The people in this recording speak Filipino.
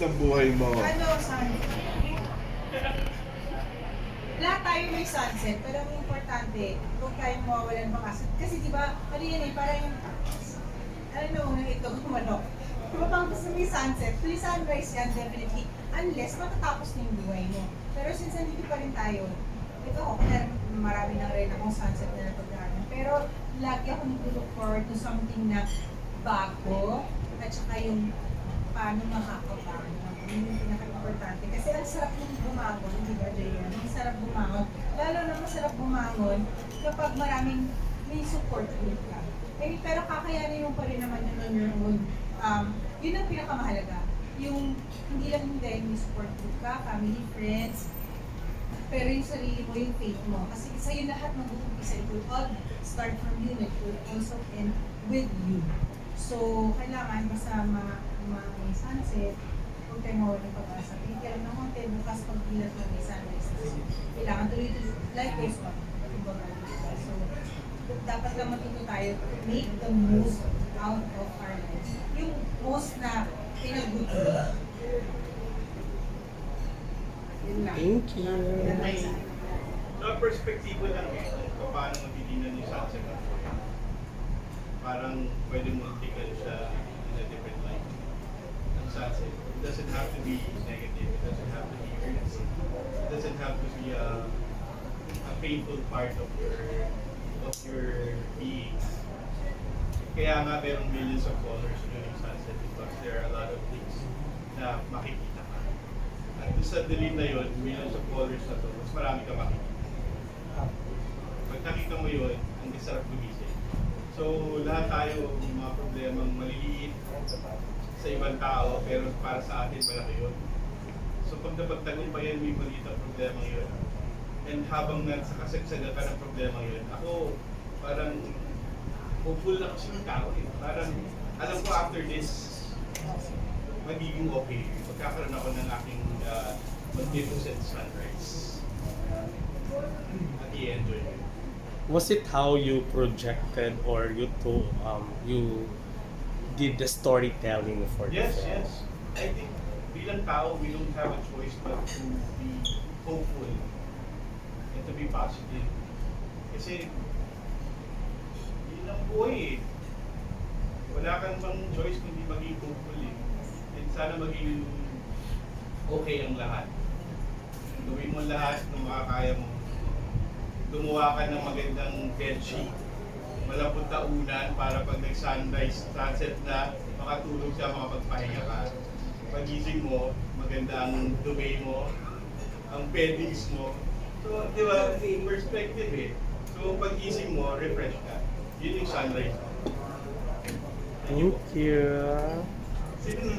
ng buhay mo. Ano, sunset? Lahat tayo may sunset, pero ang importante, huwag tayong mawawalan ba kasi, kasi di ba, ano yan eh, parang yung, ano na ito, manok. Di ba pang gusto may sunset, may sunrise yan definitely, unless matatapos na yung buhay mo. Pero since nandito pa rin tayo, ito ako, kaya marami na rin akong sunset na napagdaanan. Pero lagi ako nag-look forward to something na bago, at saka yung paano makakabangon. Yun yung pinaka-importante. Kasi ang sarap yung bumangon, di ba, Jayan? Ang sarap bumangon. Lalo na masarap bumangon kapag maraming may support group ka. Eh, pero kakayanin mo pa rin naman yun on your own. Um, yun ang pinakamahalaga. Yung hindi lang hindi may support group ka, family, friends, pero yung sarili mo, yung faith mo. Kasi sa'yo lahat mag-uumpisa. It will all start from you and it will also end with you. So, kailangan basta ma, ma may sunset, huwag tayo mawala ng pag-asa. Hindi ng konti, bukas pag bilas mo may sunrise. Kailangan tuloy-tuloy. Life goes on. Kumbaga? So, dapat lang matuto tayo to make the most out of our lives. Yung most na pinag-good Yun lang. Thank you. Yun lang sa akin. Perspektibo lang eh, kung paano matitingnan yung sunset. Parang pwede mo tingnan siya in a different light. Ang sunset, it It doesn't have to be negative, it doesn't have to be earnest. It doesn't have to be a, a painful part of your of your being. Kaya nga merong millions of colors during sunset because there are a lot of things na makikita ka. At sa dilim na yun, millions of colors na to, mas marami ka makikita. Pag nakita mo yun, ang sarap gumising. So, lahat tayo, mga problemang maliliit sa ibang tao, pero para sa atin, malaki yun. So, pag napagtagumpayan mo yung maliit ang problema yun, and habang nasa kasagsaga ka ng problema yun, ako, parang hopeful na kasi yung tao eh. Parang, alam ko after this, magiging okay. Magkakaroon ako ng aking uh, magnificent sunrise. At i-enjoy was it how you projected or you to um you did the storytelling for the Yes, film? yes. I think bilang tao, we don't have a choice but to be hopeful and to be positive. Kasi, yun ang buhay eh. Wala kang bang choice kundi maging hopeful eh. And sana maging okay ang lahat. Gawin mo lahat ng makakaya mo. Gumawa ka ng magandang bedsheet malapot na unan para pag nag-sunrise, sunset na, makatulog siya, makapagpahinga ka. Pagising mo, maganda ang dumi mo, ang beddings mo. So, di ba, perspective eh. So, pagising mo, refresh ka. Yun yung sunrise. Thank you. Sino